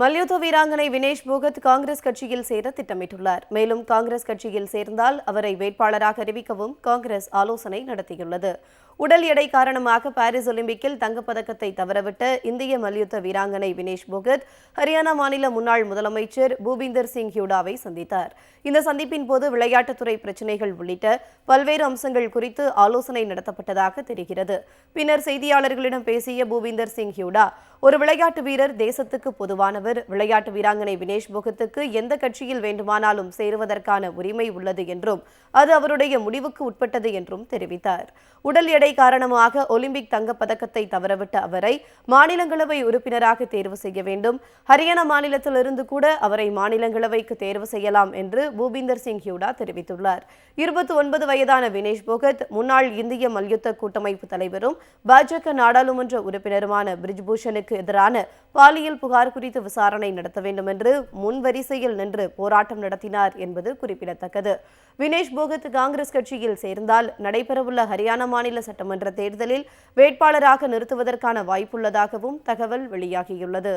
மல்யுத்த வீராங்கனை வினேஷ் போகத் காங்கிரஸ் கட்சியில் சேர திட்டமிட்டுள்ளார். மேலும் காங்கிரஸ் கட்சியில் சேர்ந்தால் அவரை வேட்பாளராக அறிவிக்கவும் காங்கிரஸ் ஆலோசனை நடத்தியுள்ளது. உடல் எடை காரணமாக பாரிஸ் ஒலிம்பிக்கில் தங்கப்பதக்கத்தை தவறவிட்ட இந்திய மல்யுத்த வீராங்கனை வினேஷ் போகத் ஹரியானா மாநில முன்னாள் முதலமைச்சர் பூபிந்தர் சிங் ஹியூடாவை சந்தித்தார். இந்த சந்திப்பின் போது விளையாட்டுத்துறை பிரச்சினைகள் உள்ளிட்ட பல்வேறு அம்சங்கள் குறித்து ஆலோசனை நடத்தப்பட்டதாக தெரிகிறது. பின்னர் செய்தியாளர்களிடம் பேசிய பூபிந்தர் சிங் ஹியூடா ஒரு விளையாட்டு வீரர் தேசத்துக்கு பொதுவானவர் விளையாட்டு வீராங்கனை வினேஷ் போகத்துக்கு எந்த கட்சியில் வேண்டுமானாலும் சேருவதற்கான உரிமை உள்ளது என்றும் அது அவருடைய முடிவுக்கு உட்பட்டது என்றும் தெரிவித்தார். உடல் எடை காரணமாக ஒலிம்பிக் தங்கப்பதக்கத்தை தவறவிட்ட அவரை மாநிலங்களவை உறுப்பினராக தேர்வு செய்ய வேண்டும். ஹரியானா மாநிலத்திலிருந்து கூட அவரை மாநிலங்களவைக்கு தேர்வு செய்யலாம் என்று பூபிந்தர் சிங் ஹியூடா தெரிவித்துள்ளார். இருபத்தி ஒன்பது வயதான வினேஷ் போகத் முன்னாள் இந்திய மல்யுத்த கூட்டமைப்பு தலைவரும் பாஜக நாடாளுமன்ற உறுப்பினருமான பிரிஜ்பூஷனுக்கு எதிரான பாலியல் புகார் குறித்து விசாரணை நடத்த வேண்டும் என்று முன்வரிசையில் நின்று போராட்டம் நடத்தினார் என்பது குறிப்பிடத்தக்கது. வினேஷ் போகத் காங்கிரஸ் கட்சியில் சேர்ந்தால் நடைபெறவுள்ள ஹரியானா மாநில சட்டமன்ற தேர்தலில் வேட்பாளராக நிறுத்துவதற்கான வாய்ப்புள்ளதாகவும் தகவல் வெளியாகியுள்ளது.